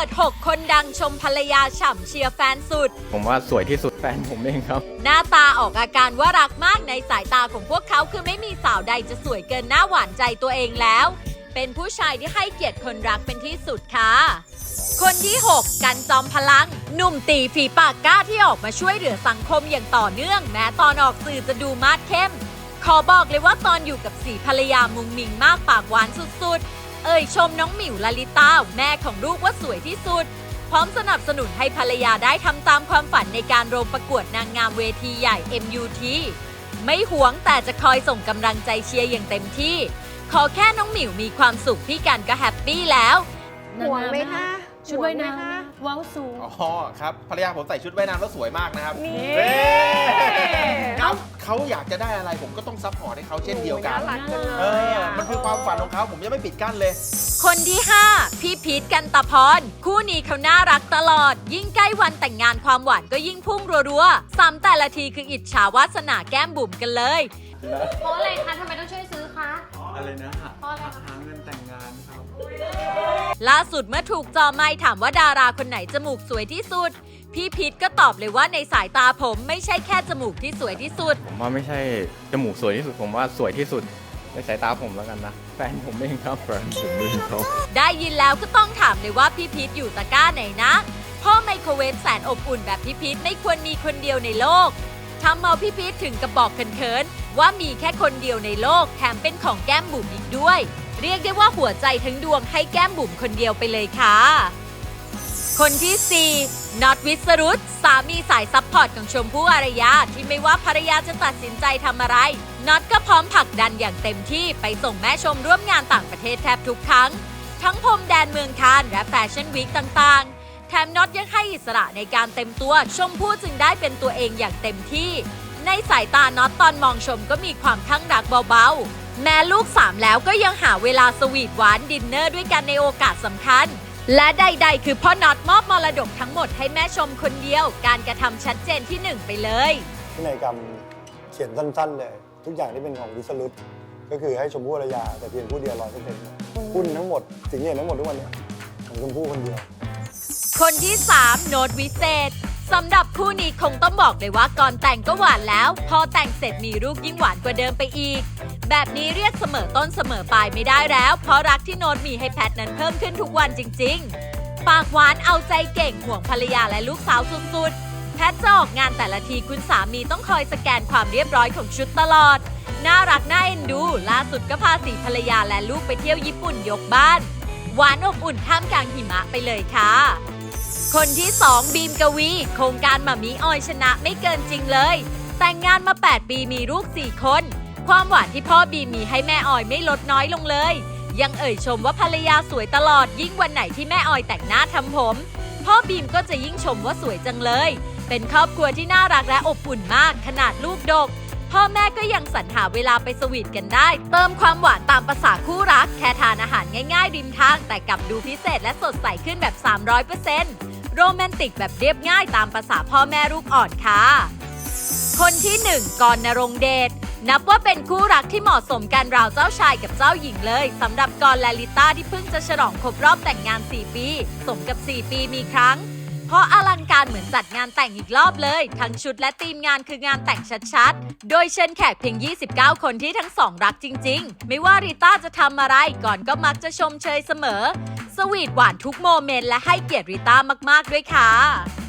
ปิด6 คนดังชมภรรยาฉ่ำเชียร์แฟนสุด ผมว่าสวยที่สุดแฟนผมเองครับ หน้าตาออกอาการว่ารักมากในสายตาของพวกเขาคือไม่มีสาวใดจะสวยเกินหน้าหวานใจตัวเองแล้ว เป็นผู้ชายที่ให้เกียรติคนรักเป็นที่สุดค่ะคนที่ 6 กันจอมพลัง หนุ่มตีฝีปากกล้าที่ออกมาช่วยเหลือสังคมอย่างต่อเนื่อง แม้ตอนออกสื่อจะดูมาดเข้ม ขอบอกเลยว่าตอนอยู่กับสีภรรยามุงมิงมากปากหวานสุดๆ เอ่ยชมน้องหมิวลลิตาแม่ของลูกว่าสวยที่สุด พร้อมสนับสนุนให้ภรรยาได้ทำตามความฝันในการโรงประกวดนางงามเวทีใหญ่ MUT ไม่หวงแต่จะคอยส่งกำลังใจเชียร์อย่างเต็มที่ ขอแค่น้องหมิวมีความสุขพี่กันก็แฮปปี้แล้ว ห่วงไหมคะชุดว่ายน้ห่งไหมคะำว้าวสูง อ๋อครับภรรยาผมใส่ชุดว่ายน้ำแล้วสวยมากนะครับนี่เฮ้ครับ เขาอยากจะได้อะไรผมก็ต้องซัพพอร์ตให้เขาเช่นเดียวกัน โอ้น่ารักจังเอเลยอ อะมันคือความฝันของเขาผมยังไม่ปิดกั้นเลย คนที่ 5 พี่พีทกันตะพร คู่นี้เขาน่ารักตลอด ยิ่งใกล้วันแต่งงานความหวานก็ยิ่งพุ่งรัวๆซ้ำแต่ละทีคืออิจฉาวาสนาแก้มบุ๋มกันเลย เพราะอะไรคะทำไมต้องช่วยซื้อคะ อะไรนะฮะเพราะอะไรคะ หาเงินแต่งงานครับ ล่าสุดเมื่อถูกจอไม้ถามว่าดาราคนไหนจมูกสวยที่สุด พี่พีทก็ตอบเลยว่าในสายตาผมไม่ใช่แค่จมูกที่สวยที่สุด ผมว่าไม่ใช่จมูกสวยที่สุด ผมว่าสวยที่สุดในสายตาผมแล้วกันนะ แฟนผมเองครับแฟนผมเองครับได้ยินแล้วก็ต้องถามเลยว่าพี่พีทอยู่ตะกร้าไหนนะพ่อไมโครเวฟแสนอบอุ่นแบบพี่พีทไม่ควรมีคนเดียวในโลกทำเอาพี่พีทถึงกระบอกเขินๆว่ามีแค่คนเดียวในโลกแถมเป็นของแก้มบุ๋มอีกด้วย เรียกได้ว่าหัวใจทั้งดวงให้แก้มบุ๋มคนเดียวไปเลยค่ะ คนที่ 4น็อตวิสรุตสามีสายซัพพอร์ตของชมพู่อารยา ที่ไม่ว่าภรรยาจะตัดสินใจทำอะไรน็อตก็พร้อมผลักดันอย่างเต็มที่ไปส่งแม่ชมร่วมงานต่างประเทศแทบทุกครั้ง ทั้งพรมแดนเมืองคานและแฟชั่นวีคต่างๆ แถมน็อตยังให้อิสระในการเต็มตัวชมพู่จึงได้เป็นตัวเองอย่างเต็มที่ ในสายตาน็อตตอนมองชมก็มีความข้างรักเบาๆ แม้ลูกสามแล้วก็ยังหาเวลาสวีทหวานดินเนอร์ด้วยกันในโอกาสสำคัญ และใดๆ คือพ่อน็อตมอบมรดกทั้งหมดให้แม่ชมคนเดียว การกระทำชัดเจนที่หนึ่งไปเลย พินัยกรรมเขียนสั้นๆเลย ทุกอย่างที่เป็นของวิสรุตก็คือให้ชมพู่อรยา แต่เพียงผู้เดียวร้อยเปอร์เซ็นต์หุ้นทั้งหมด สิ่งที่เห็นทั้งหมดทุกวันเนี่ยของชมพู่คนเดียว คนที่ 3 โน้ตวิเศษสำหรับคู่นี้คงต้องบอกเลยว่าก่อนแต่งก็หวานแล้ว พอแต่งเสร็จมีลูกยิ่งหวานกว่าเดิมไปอีก แบบนี้เรียกเสมอต้นเสมอปลายไม่ได้แล้ว เพราะรักที่โน้ตมีให้แพทนั้นเพิ่มขึ้นทุกวันจริง ๆ ปากหวานเอาใจเก่งห่วงภรรยาและลูกสาวสุดๆ แพทจะออกงานแต่ละทีคุณสามีต้องคอยสแกนความเรียบร้อยของชุดตลอด น่ารักน่าเอ็นดู ล่าสุดก็พาสีภรรยาและลูกไปเที่ยวญี่ปุ่นยกบ้าน หวานอบอุ่นท่ามกลางหิมะไปเลยค่ะคนที่2บีมกวี โครงการหมามีออยชนะไม่เกินจริงเลย แต่งงานมา 8 ปีมีลูก 4 คน ความหวานที่พ่อบีมมีให้แม่ออยไม่ลดน้อยลงเลย ยังเอ่ยชมว่าภรรยาสวยตลอดยิ่งวันไหนที่แม่ออยแต่งหน้าทำผม พ่อบีมก็จะยิ่งชมว่าสวยจังเลย เป็นครอบครัวที่น่ารักและอบอุ่นมากขนาดลูกดก พ่อแม่ก็ยังสรรหาเวลาไปสวีทกันได้ เติมความหวานตามภาษาคู่รัก แค่ทานอาหารง่ายๆริมทาง แต่กลับดูพิเศษและสดใสขึ้นแบบ 300%โรแมนติกแบบเรียบง่ายตามภาษาพ่อแม่ลูกอ่อนค่ะคนที่ 1กรณรงเดช นับว่าเป็นคู่รักที่เหมาะสมกันราวเจ้าชายกับเจ้าหญิงเลยสำหรับกรและลิต้าที่เพิ่งจะฉลองครบรอบแต่งงาน 4 ปี สมกับ 4 ปีมีครั้ง เพราะอลังการเหมือนจัดงานแต่งอีกรอบเลย ทั้งชุดและทีมงานคืองานแต่งชัดๆ โดยเชิญแขกเพียง 29 คนที่ทั้งสองรักจริง ๆ ไม่ว่าริต้าจะทำอะไรก่อนก็มักจะชมเชยเสมอ สวีทหวานทุกโมเมนต์และให้เกียรติริต้ามากๆด้วยค่ะ